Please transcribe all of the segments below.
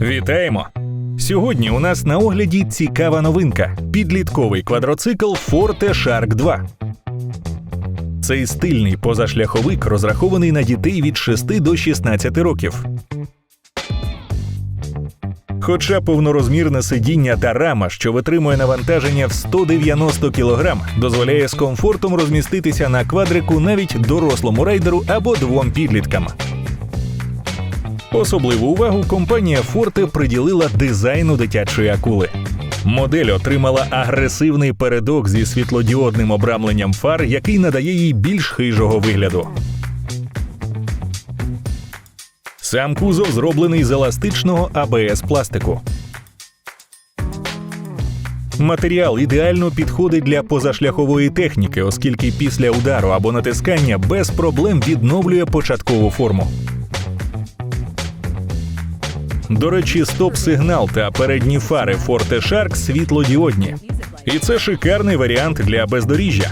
Вітаємо! Сьогодні у нас на огляді цікава новинка: підлітковий квадроцикл Forte Shark 2. Цей стильний позашляховик розрахований на дітей від 6 до 16 років. Хоча повнорозмірне сидіння та рама, що витримує навантаження в 190 кг, дозволяє з комфортом розміститися на квадрику навіть дорослому рейдеру або двом підліткам. Особливу увагу компанія Forte приділила дизайну дитячої акули. Модель отримала агресивний передок зі світлодіодним обрамленням фар, який надає їй більш хижого вигляду. Сам кузов зроблений з еластичного АБС пластику. Матеріал ідеально підходить для позашляхової техніки, оскільки після удару або натискання без проблем відновлює початкову форму. До речі, стоп-сигнал та передні фари Forte Shark світлодіодні. І це шикарний варіант для бездоріжжя.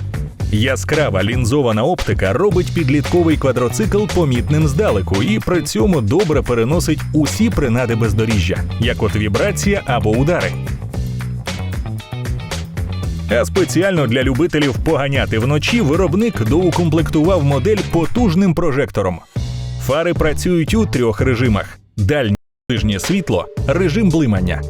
Яскрава лінзована оптика робить підлітковий квадроцикл помітним здалеку і при цьому добре переносить усі принади бездоріжжя, як от вібрація або удари. А спеціально для любителів поганяти вночі виробник доукомплектував модель потужним прожектором. Фари працюють у трьох режимах: дальнє ближнє світло, режим блимання.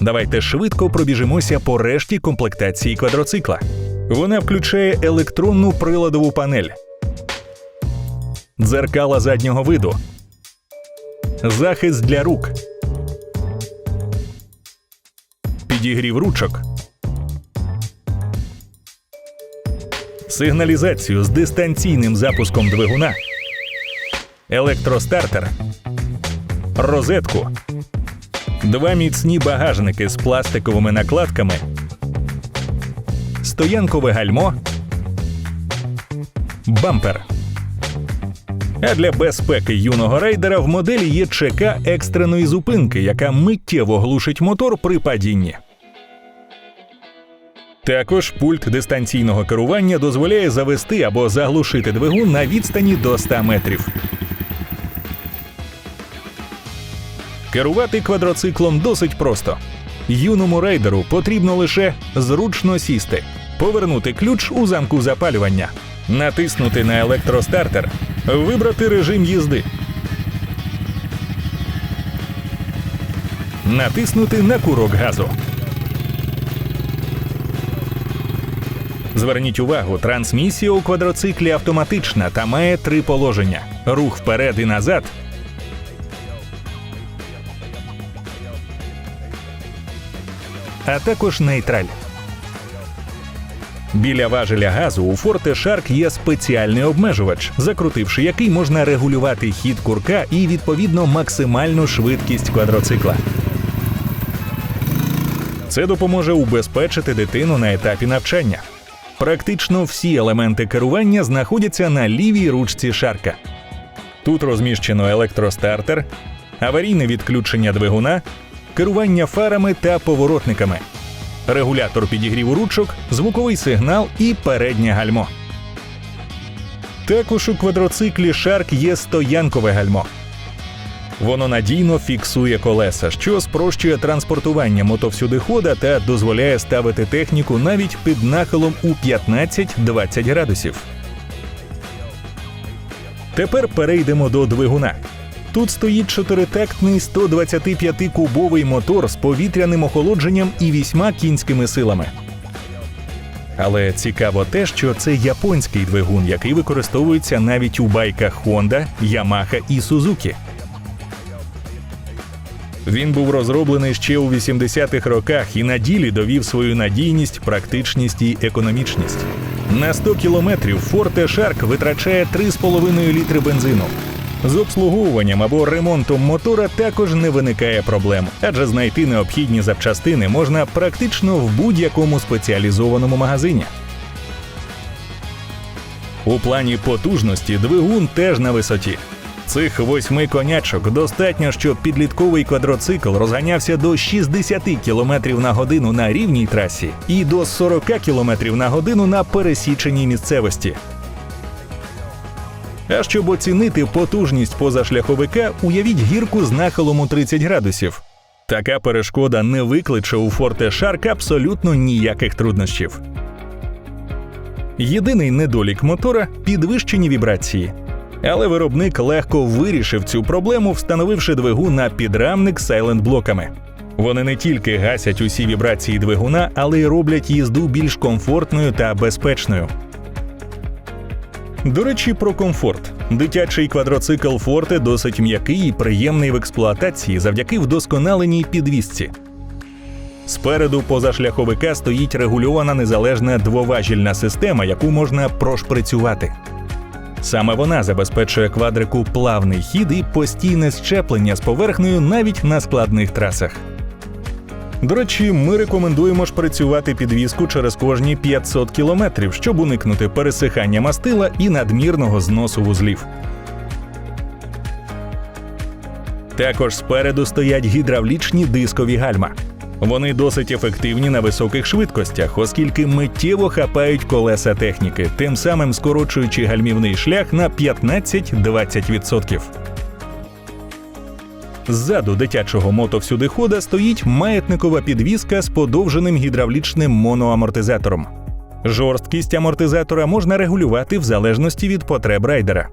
Давайте швидко пробіжимося по решті комплектації квадроцикла. Вона включає електронну приладову панель, дзеркала заднього виду, захист для рук, підігрів ручок, сигналізацію з дистанційним запуском двигуна, електростартер, розетку, два міцні багажники з пластиковими накладками, стоянкове гальмо, бампер. А для безпеки юного рейдера в моделі є ЧК екстреної зупинки, яка миттєво глушить мотор при падінні. Також пульт дистанційного керування дозволяє завести або заглушити двигун на відстані до 100 метрів. Керувати квадроциклом досить просто. Юному рейдеру потрібно лише зручно сісти, повернути ключ у замку запалювання, натиснути на електростартер, вибрати режим їзди, натиснути на курок газу. Зверніть увагу, трансмісія у квадроциклі автоматична та має три положення: рух вперед і назад, а також нейтраль. Біля важеля газу у Forte Shark є спеціальний обмежувач, закрутивши який можна регулювати хід курка і відповідно максимальну швидкість квадроцикла. Це допоможе убезпечити дитину на етапі навчання. Практично всі елементи керування знаходяться на лівій ручці шарка. Тут розміщено електростартер, аварійне відключення двигуна, керування фарами та поворотниками, регулятор підігріву ручок, звуковий сигнал і переднє гальмо. Також у квадроциклі Shark є стоянкове гальмо. Воно надійно фіксує колеса, що спрощує транспортування мотовсюдихода та дозволяє ставити техніку навіть під нахилом у 15-20 градусів. Тепер перейдемо до двигуна. Тут стоїть чотиритактний 125-кубовий мотор з повітряним охолодженням і вісьма кінськими силами. Але цікаво те, що це японський двигун, який використовується навіть у байках Honda, Yamaha і Suzuki. Він був розроблений ще у 80-х роках і на ділі довів свою надійність, практичність і економічність. На 100 кілометрів Forte Shark витрачає 3,5 літри бензину. З обслуговуванням або ремонтом мотора також не виникає проблем, адже знайти необхідні запчастини можна практично в будь-якому спеціалізованому магазині. У плані потужності двигун теж на висоті. Цих восьми конячок достатньо, щоб підлітковий квадроцикл розганявся до 60 км на годину на рівній трасі і до 40 км на годину на пересіченій місцевості. А щоб оцінити потужність позашляховика, уявіть гірку з нахилом у 30 градусів. Така перешкода не викличе у Forte Shark абсолютно ніяких труднощів. Єдиний недолік мотора підвищені вібрації. Але виробник легко вирішив цю проблему, встановивши двигун на підрамник сайлент-блоками. Вони не тільки гасять усі вібрації двигуна, але й роблять їзду більш комфортною та безпечною. До речі, про комфорт. Дитячий квадроцикл Forte досить м'який і приємний в експлуатації завдяки вдосконаленій підвісці. Спереду позашляховика стоїть регульована незалежна двоважільна система, яку можна прошприцювати. Саме вона забезпечує квадрику плавний хід і постійне щеплення з поверхнею навіть на складних трасах. До речі, ми рекомендуємо шприцювати підвіску через кожні 500 кілометрів, щоб уникнути пересихання мастила і надмірного зносу вузлів. Також спереду стоять гідравлічні дискові гальма. Вони досить ефективні на високих швидкостях, оскільки миттєво хапають колеса техніки, тим самим скорочуючи гальмівний шлях на 15-20%. Ззаду дитячого мотовсюдихода стоїть маятникова підвіска з подовженим гідравлічним моноамортизатором. Жорсткість амортизатора можна регулювати в залежності від потреб райдера.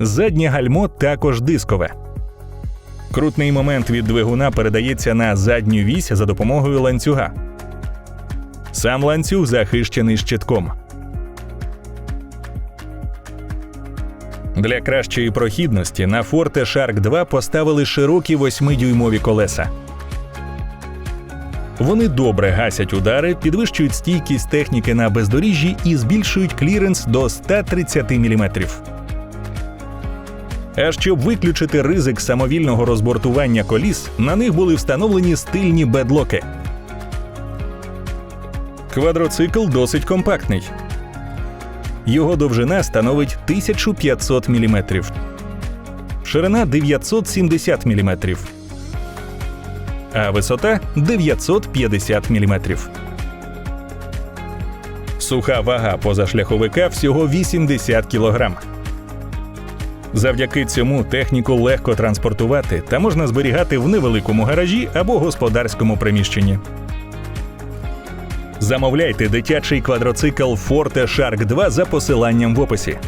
Заднє гальмо також дискове. Крутний момент від двигуна передається на задню вісь за допомогою ланцюга. Сам ланцюг захищений щитком. Для кращої прохідності на Forte Shark 2 поставили широкі 8-дюймові колеса. Вони добре гасять удари, підвищують стійкість техніки на бездоріжжі і збільшують кліренс до 130 мм. А щоб виключити ризик самовільного розбортування коліс, на них були встановлені стильні бедлоки. Квадроцикл досить компактний. Його довжина становить 1500 мм, ширина 970 мм, а висота 950 мм. Суха вага позашляховика всього 80 кг. Завдяки цьому техніку легко транспортувати та можна зберігати в невеликому гаражі або господарському приміщенні. Замовляйте дитячий квадроцикл Forte Shark 2 за посиланням в описі.